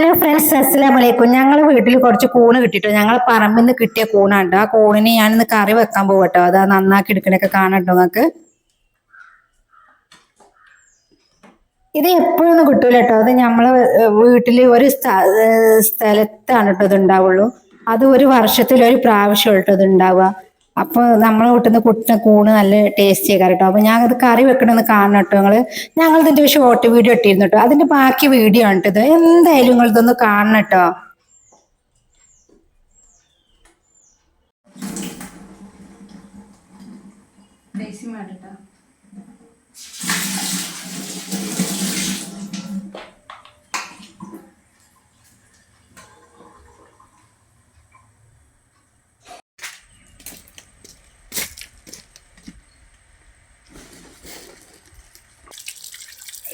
Hello friends അസ്സലാമു വലൈക്കും ഞങ്ങൾ വീട്ടിൽ കുറച്ച് കൂണ് കിട്ടിട്ടോ. ഞങ്ങൾ പറമ്പിൽ നിന്ന് കിട്ടിയ കൂണുണ്ട് ആ കൂണിന് ഞാനിന്ന് കറി വെക്കാൻ പോകട്ടോ അത് നന്നാക്കി എടുക്കണൊക്കെ കാണട്ടോ നിങ്ങൾക്ക് ഇത് എപ്പോഴൊന്നും കിട്ടൂല കേട്ടോ അത് നമ്മളെ വീട്ടിൽ ഒരു സ്ഥ- സ്ഥലത്താണ് കേട്ടോ ഇത് ഉണ്ടാവുള്ളൂ. അത് ഒരു വർഷത്തിൽ ഒരു പ്രാവശ്യം കേട്ടോ ഇത് ഉണ്ടാവുക. അപ്പോൾ നമ്മളെ വീട്ടിൽ നിന്ന് കുട്ടിന് കൂണ് നല്ല ടേസ്റ്റി കേട്ടോ അപ്പോൾ ഞാൻ കറി വെക്കണമെന്ന് കാണണം കേട്ടോ നിങ്ങൾ ഞങ്ങൾ ഇതിന്റെ ഷോർട്ട് വീഡിയോ ഇട്ടിരുന്നു കേട്ടോ അതിന്റെ ബാക്കി വീഡിയോ ആണ് കേട്ടോ എന്തായാലും നിങ്ങൾ ഇതൊന്ന് കാണണം കേട്ടോ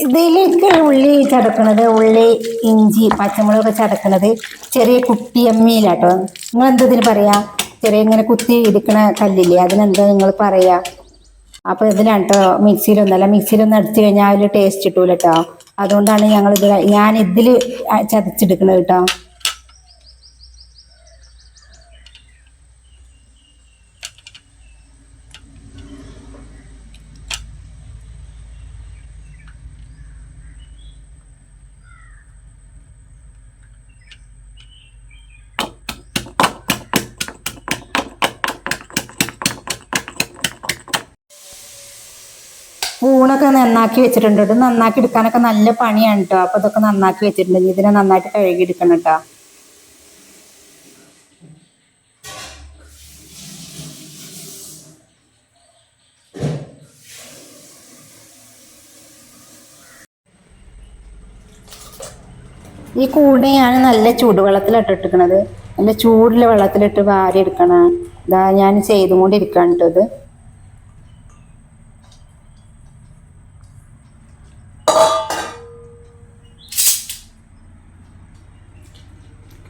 ഇതിലേക്ക് ഉള്ളി ചതക്കണത് ഉള്ളി ഇഞ്ചി പച്ചമുളകൊക്കെ ചതക്കണത് ചെറിയ കുട്ടിയമ്മിയിലാട്ടോ നിങ്ങൾ എന്തതിന് പറയാ? ചെറിയ ഇങ്ങനെ കുത്തി ഇടിക്കണ കല്ലില്ലേ അതിനെന്താ നിങ്ങൾ പറയാ? അപ്പൊ ഇതിലാണ് കേട്ടോ മിക്സിയിലൊന്നല്ല മിക്സിയിലൊന്ന് അടിച്ചു കഴിഞ്ഞാൽ അതിൽ ടേസ്റ്റ് കിട്ടൂല കേട്ടോ അതുകൊണ്ടാണ് ഞങ്ങൾ ഇത് ഞാൻ ഇതിൽ ചതച്ചെടുക്കണത് കേട്ടോ. സ്പൂണൊക്കെ നന്നാക്കി വെച്ചിട്ടുണ്ട് ഇത് നന്നാക്കി എടുക്കാനൊക്കെ നല്ല പണിയാണ് കേട്ടോ. അപ്പൊ ഇതൊക്കെ നന്നാക്കി വെച്ചിട്ടുണ്ട്. ഇതിനെ നന്നായിട്ട് കഴുകി എടുക്കണം കേട്ടോ. ഈ കൂടെ ഞാൻ നല്ല ചൂടുവെള്ളത്തിലിട്ട് ഇട്ടിക്കണത് നല്ല ചൂടുള്ള വെള്ളത്തിലിട്ട് വാരി എടുക്കണം ഇതാ ഞാൻ ചെയ്തും കൊണ്ടിരിക്കുകയാണ് കേട്ടോ ഇത്.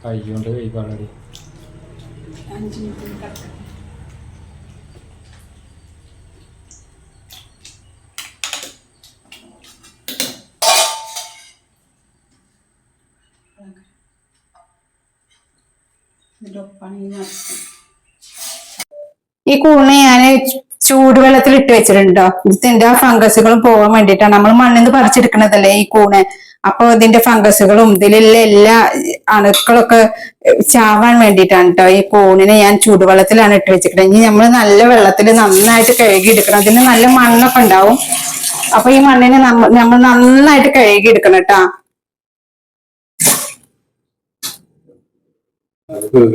കൈ കൊണ്ട് കൈ പാടടി ഈ കൂണ് ഞാൻ ചൂടുവെള്ളത്തിൽ ഇട്ട് വെച്ചിട്ടുണ്ടോ. ഇതിന്റെ ആ ഫംഗസുകളും പോകാൻ വേണ്ടിയിട്ടാണ്. നമ്മൾ മണ്ണിൽ നിന്ന് പറിച്ചെടുക്കണതല്ലേ ഈ കൂണ്? അപ്പൊ ഇതിന്റെ ഫംഗസുകളും ഇതിലുള്ള എല്ലാ അണുക്കളൊക്കെ ചാവാൻ വേണ്ടിയിട്ടാണ് കേട്ടോ ഈ കോണിനെ ഞാൻ ചൂടുവെള്ളത്തിലാണ് ഇട്ട് വെച്ചിരിക്കുന്നത് ഇനി നമ്മൾ നല്ല വെള്ളത്തിൽ നന്നായിട്ട് കഴുകി എടുക്കണം അതിന് നല്ല മണ്ണൊക്കെ ഉണ്ടാവും. അപ്പൊ ഈ മണ്ണിനെ നമ്മൾ നന്നായിട്ട് കഴുകി എടുക്കണം കേട്ടോ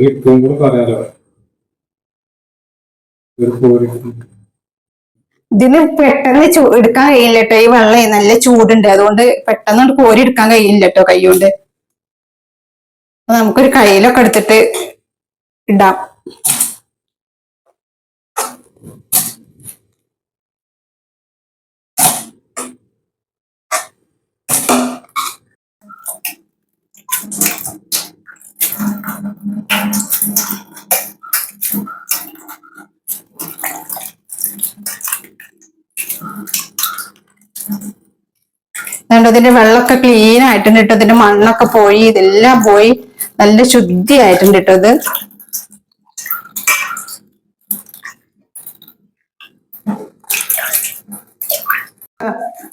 ഇട്ടും കൂടെ പറയാലോ. ഒരു ഇതിന് പെട്ടെന്ന് എടുക്കാൻ കഴിയില്ല കേട്ടോ ഈ വെള്ളം നല്ല ചൂടുണ്ട്. അതുകൊണ്ട് പെട്ടെന്ന് കോരി എടുക്കാൻ കഴിയില്ല കേട്ടോ കൈ കൊണ്ട് നമുക്കൊരു കയ്യിലൊക്കെ എടുത്തിട്ട് ഇടാം. അതുകൊണ്ട് ഇതിന്റെ വെള്ളമൊക്കെ ക്ലീൻ ആയിട്ടുണ്ട് കേട്ടോ ഇതിന്റെ മണ്ണൊക്കെ പോയി ഇതെല്ലാം പോയി. നല്ല ശുദ്ധിയായിട്ടുണ്ട് കേട്ടോ ഇത്.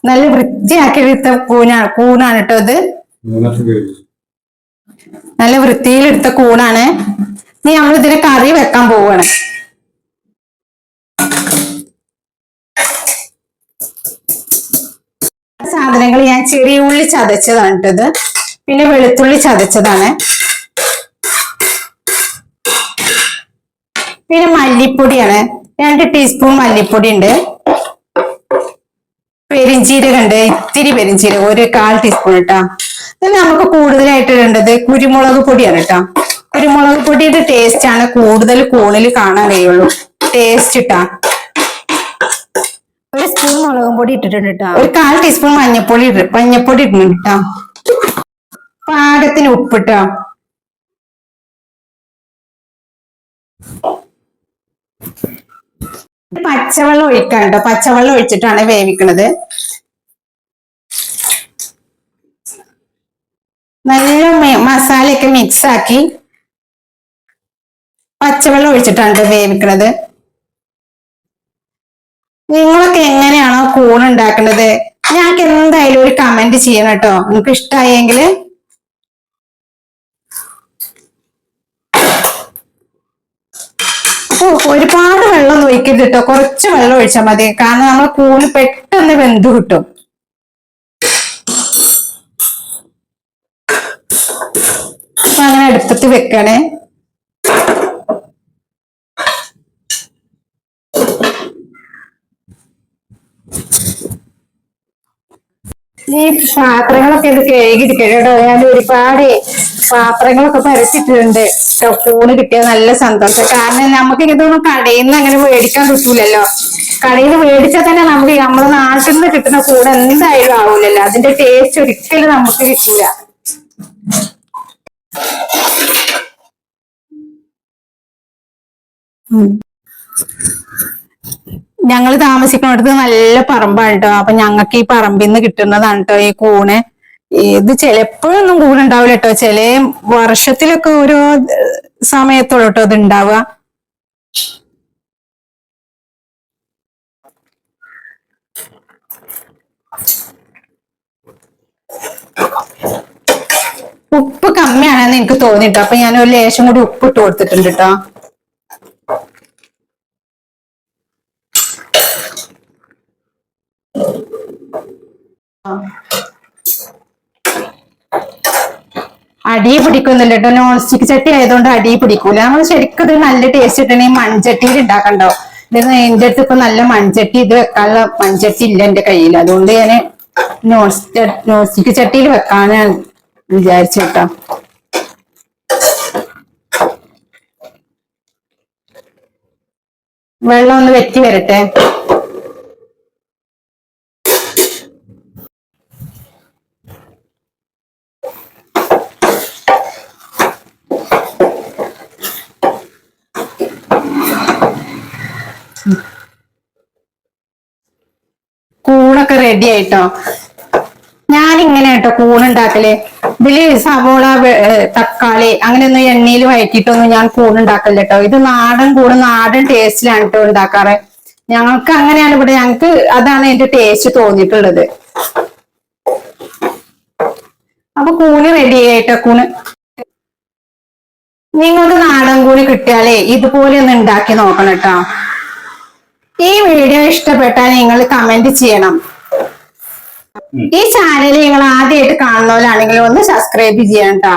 നല്ല വൃത്തിയാക്കി എടുത്ത കൂനാണ് കൂണാണ് കേട്ടോ ഇത്. നല്ല വൃത്തിയിലെടുത്ത കൂണാണ്. ഇനി നമ്മൾ ഇതിന് കറി വെക്കാൻ പോവാണ്. ഞാൻ ചെറിയ ഉള്ളി ചതച്ചതാണ് ഇട്ടത് പിന്നെ വെളുത്തുള്ളി ചതച്ചതാണ്. പിന്നെ മല്ലിപ്പൊടിയാണ്. രണ്ട് ടീസ്പൂൺ മല്ലിപ്പൊടി ഉണ്ട് പെരിഞ്ചീരകം ഉണ്ട്. ഇത്തിരി പെരിഞ്ചീരകം ഒരു കാൽ ടീസ്പൂൺ കേട്ടോ പിന്നെ നമുക്ക് കൂടുതലായിട്ട് ഇടേണ്ടത്. കുരുമുളക് പൊടിയാണ് കേട്ടോ കുരുമുളക് പൊടിയുടെ ടേസ്റ്റ് ആണ് കൂടുതൽ കൂണിൽ കാണാൻ കഴിയുള്ളൂ. ടേസ്റ്റ് ഇട്ടാ ഒരു സ്പൂൺ മുളകും പൊടി ഇട്ടിട്ടുണ്ട് കേട്ടോ ഒരു കാൽ ടീസ്പൂൺ മഞ്ഞപ്പൊടി മഞ്ഞപ്പൊടി ഇട്ടിട്ടുണ്ട് കേട്ടോ പാകത്തിന് ഉപ്പിട്ടോ പച്ചവെള്ളം ഒഴിക്കാം കേട്ടോ പച്ചവെള്ളം ഒഴിച്ചിട്ടാണ് വേവിക്കണത്. നല്ല മസാലയൊക്കെ മിക്സ് ആക്കി പച്ചവെള്ളം ഒഴിച്ചിട്ടാണ് വേവിക്കണത്. നിങ്ങളൊക്കെ എങ്ങനെയാണോ കൂൺ ഉണ്ടാക്കുന്നത്? ഞങ്ങൾക്ക് എന്തായാലും ഒരു കമന്റ് ചെയ്യണം കേട്ടോ. നിങ്ങൾക്ക് ഇഷ്ടമായെങ്കിൽ ഒരുപാട് വെള്ളം ഒഴിക്കരുത് കേട്ടോ. കുറച്ച് വെള്ളം ഒഴിച്ചാൽ മതി. കാരണം നമ്മൾ കൂണ് പെട്ടെന്ന് വെന്ത് കിട്ടും. അങ്ങനെ അടുപ്പത്ത് വെക്കണേ. ഈ പാത്രങ്ങളൊക്കെ ഇത് കഴുകിയിരിക്കട്ടോ ഞാൻ ഒരുപാട് പാത്രങ്ങളൊക്കെ പരച്ചിട്ടുണ്ട് ട്ടോ. കൂണ് കിട്ടിയ നല്ല സന്തോഷം. കാരണം നമുക്ക് ഇതൊന്നും കടയിൽ നിന്ന് അങ്ങനെ മേടിക്കാൻ കിട്ടൂലല്ലോ. കടയിൽ മേടിച്ചാൽ തന്നെ നമുക്ക് നമ്മുടെ നാട്ടിൽ നിന്ന് കിട്ടുന്ന കൂട് എന്തായാലും ആവൂലല്ലോ. അതിന്റെ ടേസ്റ്റ് ഒരിക്കലും നമുക്ക് കിട്ടില്ല ഞങ്ങൾ താമസിക്കുന്നിടത്ത് നല്ല പറമ്പാണ് കേട്ടോ അപ്പൊ ഞങ്ങൾക്ക് ഈ പറമ്പിൽ നിന്ന് കിട്ടുന്നതാണ് കേട്ടോ ഈ കൂണ്. ഇത് ചിലപ്പോഴൊന്നും കൂടുണ്ടാവില്ല കേട്ടോ ചില വർഷത്തിലൊക്കെ ഓരോ സമയത്തോളം കേട്ടോ ഇത് ഉണ്ടാവുക ഉപ്പ് കമ്മിയാണെന്ന് എനിക്ക് തോന്നിട്ടോ അപ്പൊ ഞാൻ ഒരു ലേശം കൂടി ഉപ്പ് ഇട്ട് കൊടുത്തിട്ടുണ്ട് കേട്ടോ അടി പിടിക്കുന്നില്ല കേട്ടോ നോൺ സ്റ്റിക്ക് ചട്ടി ആയതുകൊണ്ട് അടി പിടിക്കൂല. നമ്മൾ ശരിക്കും ഇത് നല്ല ടേസ്റ്റ് കിട്ടണമെങ്കിൽ മൺചട്ടിയിൽ ഉണ്ടാക്കണ്ടോ ഇത് എന്റെ അടുത്ത് ഇപ്പൊ നല്ല മൺചട്ടി ഇത് വെക്കാനുള്ള മൺചട്ടി ഇല്ല എന്റെ കയ്യിൽ. അതുകൊണ്ട് ഞാൻ നോൺ നോൺ സ്റ്റിക്ക് ചട്ടിയിൽ വെക്കാനാണ് വിചാരിച്ചു കേട്ടോ വെള്ളം ഒന്ന് വെറ്റി വരട്ടെ. കൂണൊക്കെ റെഡി ആയിട്ടോ? ഞാനിങ്ങനെ കേട്ടോ കൂണുണ്ടാക്കൽ ഇതിൽ സവോള തക്കാളി അങ്ങനെയൊന്നും എണ്ണയിൽ വഴറ്റിയിട്ടൊന്നും ഞാൻ കൂണുണ്ടാക്കല്ല കേട്ടോ. ഇത് നാടൻ കൂണ് നാടൻ ടേസ്റ്റിലാണ് കേട്ടോ ഉണ്ടാക്കാറ്. ഞങ്ങൾക്ക് അങ്ങനെയാണ് ഇവിടെ ഞങ്ങൾക്ക് അതാണ് എന്റെ ടേസ്റ്റ് തോന്നിയിട്ടുള്ളത്. അപ്പൊ കൂണ് റെഡി ആയിട്ടോ കൂണ്. നിങ്ങൾക്ക് നാടൻ കൂണി കിട്ടിയാലേ ഇതുപോലെ ഒന്ന് ഉണ്ടാക്കി നോക്കണം കേട്ടോ. ഈ വീഡിയോ ഇഷ്ടപ്പെട്ടാൽ നിങ്ങൾ കമന്റ് ചെയ്യണം. ഈ ചാനൽ നിങ്ങൾ ആദ്യമായിട്ട് കാണുന്നവരാണെങ്കിൽ ഒന്ന് സബ്സ്ക്രൈബ് ചെയ്യണം കേട്ടോ